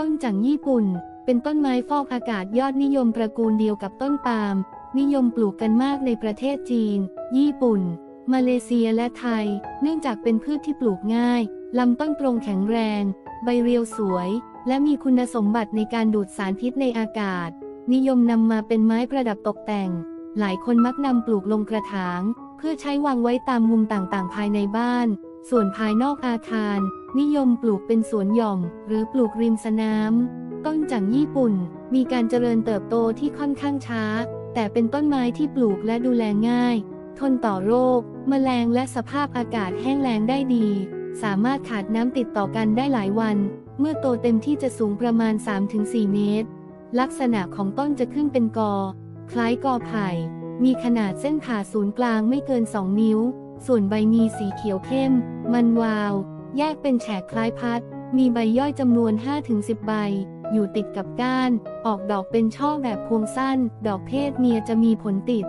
ต้นจังญี่ปุ่น เป็นต้นไม้ฟอกอากาศยอดนิยมตระกูลเดียวกับต้นปาล์ม นิยมปลูกกันมากในประเทศจีน ญี่ปุ่น มาเลเซียและไทย เนื่องจากเป็นพืชที่ปลูกง่าย ลำต้นตรงแข็งแรง ใบเรียวสวย และมีคุณสมบัติในการดูดสารพิษในอากาศ นิยมนำมาเป็นไม้ประดับตกแต่ง หลายคนมักนำปลูกลงกระถาง เพื่อใช้วางไว้ตามมุมต่างๆ ภายในบ้าน ส่วนภายนอกอาคาร นิยมปลูกเป็นสวนหย่อม หรือปลูกริมสนาม ต้นจังญี่ปุ่น มีการเจริญเติบโตที่ค่อนข้างช้า แต่เป็นต้นไม้ที่ปลูกและดูแลง่าย ทนต่อโรค แมลงและสภาพอากาศแห้งแล้งได้ดี สามารถขาดน้ำติดต่อกันได้หลายวัน เมื่อโตเต็มที่จะสูงประมาณ 3-4 เมตร ลักษณะของต้นจะขึ้นเป็นกอ คล้ายกอไผ่ มีขนาดเส้นผ่าศูนย์กลางไม่เกิน 2 นิ้ว ส่วนใบมีสีเขียวเข้ม มันวาว แยกเป็นแฉกคล้ายพัด มีใบย่อยจำนวน 5-10 ใบ อยู่ติดกับก้าน ออกดอกเป็นช่อแบบพวงสั้น ดอกเพศเมียจะมีผลติด